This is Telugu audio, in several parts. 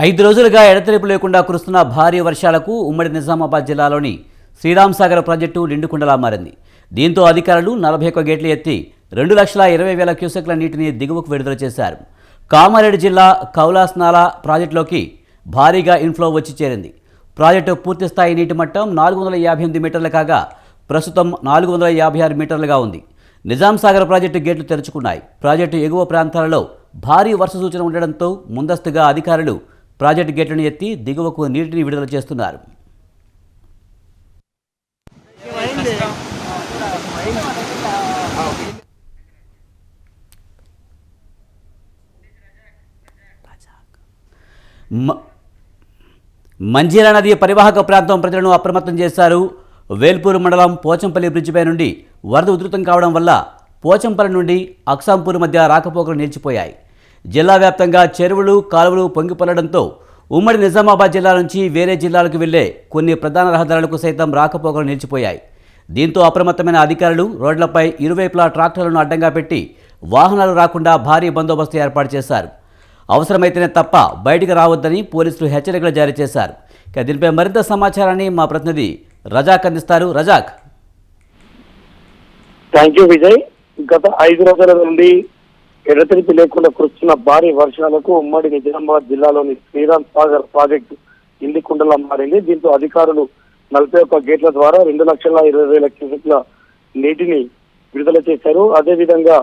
ఐదు రోజులుగా ఎడతెరిపి లేకుండా కురుస్తున్న భారీ వర్షాలకు ఉమ్మడి నిజామాబాద్ జిల్లాలోని శ్రీరామ్ సాగర్ ప్రాజెక్టు నిండుకుండలా మారింది. దీంతో అధికారులు నలభై ఒక్క గేట్లు ఎత్తి రెండు లక్షల ఇరవై వేల క్యూసెక్ల నీటిని దిగువకు విడుదల చేశారు. కామారెడ్డి జిల్లా కౌలాస్నాలా ప్రాజెక్టులోకి భారీగా ఇన్ఫ్లో వచ్చి చేరింది. ప్రాజెక్టు పూర్తిస్థాయి నీటి మట్టం నాలుగు వందల యాభై ఎనిమిది మీటర్లు కాగా ప్రస్తుతం నాలుగు వందల యాభై ఆరు మీటర్లుగా ఉంది. నిజాం సాగర్ ప్రాజెక్టు గేట్లు తెరుచుకున్నాయి. ప్రాజెక్టు ఎగువ ప్రాంతాలలో భారీ వర్ష సూచన ఉండడంతో ముందస్తుగా అధికారులు ప్రాజెక్టు గేట్లను ఎత్తి దిగువకు నీటిని విడుదల చేస్తున్నారు. మంజీరా నది పరివాహక ప్రాంతం ప్రజలను అప్రమత్తం చేశారు. వేల్పూర్ మండలం పోచంపల్లి బ్రిడ్జిపై నుండి వరద ఉధృతం కావడం వల్ల పోచంపల్లి నుండి అక్సాంపూర్ మధ్య రాకపోకలు నిలిచిపోయాయి. జిల్లా వ్యాప్తంగా చెరువులు కాలువలు పొంగిపొల్లడంతో ఉమ్మడి నిజామాబాద్ జిల్లా నుంచి వేరే జిల్లాలకు వెళ్ళే కొన్ని ప్రధాన రహదారులకు సైతం రాకపోకలు నిలిచిపోయాయి. దీంతో అప్రమత్తమైన అధికారులు రోడ్లపై ఇరువైపులా ట్రాక్టర్లను అడ్డంగా పెట్టి వాహనాలు రాకుండా భారీ బందోబస్తు ఏర్పాటు చేశారు. అవసరమైతేనే తప్ప బయటికి రావద్దని పోలీసులు హెచ్చరికలు జారీ చేశారు. ఇక దీనిపై మరింత సమాచారాన్ని మా ప్రతినిధి రజాక్ అందిస్తారు. రజాక్. థ్యాంక్ యూ విజయ్ గత ఐదు రోజుల నుండి ఎడతెరిపి లేకుండా కురుస్తున్న భారీ వర్షాలకు ఉమ్మడి నిజామాబాద్ జిల్లాలోని శ్రీరామ్ సాగర్ ప్రాజెక్టు ఇండి కుండలా మారింది. దీంతో అధికారులు నలభై ఒక్క గేట్ల ద్వారా రెండు లక్షల ఇరవై వేల క్యూసెక్ల నీటిని విడుదల చేశారు. అదేవిధంగా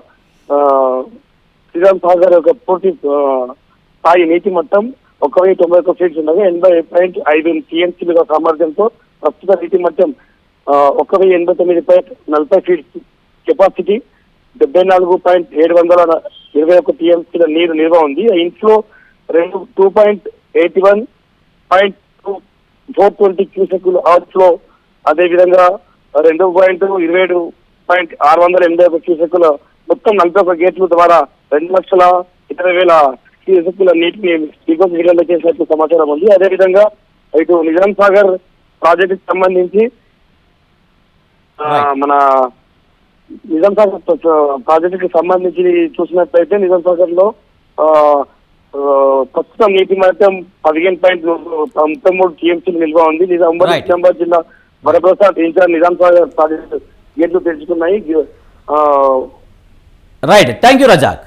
శ్రీరామ్ సాగర్ యొక్క పూర్తి స్థాయి నీటి మట్టం ఒక వెయ్యి తొంభై ఒక్క ఫీట్స్ ఉండగా ఎనభై పాయింట్ ఐదు టీఎంసీలుగా సామర్థ్యంతో ప్రస్తుత నీటి మట్టం ఒక వెయ్యి ఎనభై తొమ్మిది పాయింట్ నలభై ఫీట్స్ కెపాసిటీ డెబ్బై నాలుగు పాయింట్ ఏడు వందల ఇరవై ఒక్క టీఎంసీల నీరు నిల్వ ఉంది ఇంట్లో రెండు two point eighty one point two four twenty క్యూసెక్లు outflow అదేవిధంగా రెండు పాయింట్ ఇరవై ఏడు పాయింట్ ఆరు వందల ఎనభై ఒక క్యూసెక్కుల మొత్తం నలభై ఒక గేట్ల ద్వారా రెండు లక్షల ఇరవై వేల క్యూసెక్కుల నీటిని దిగువ విడుదల చేసినట్లు సమాచారం ఉంది అదేవిధంగా ఇటు నిజాం సాగర్ ప్రాజెక్టుకి సంబంధించి. మన నిజాం సాగర్ ప్రాజెక్టుకి సంబంధించి చూసినట్లయితే నిజాం సాగర్లో ప్రస్తుతం నీటి మాత్రం పదిహేను పాయింట్ తొంభై మూడు టీఎంసీలు నిల్వ ఉంది. నిజాంబర్ నిజామాబాద్ జిల్లా వరప్రసాద్ ఇన్ఛార్జ్ నిజాం సాగర్ ప్రాజెక్టు గేట్లు తెలుసుకున్నాయి రైట్ థ్యాంక్ యూ రజాక్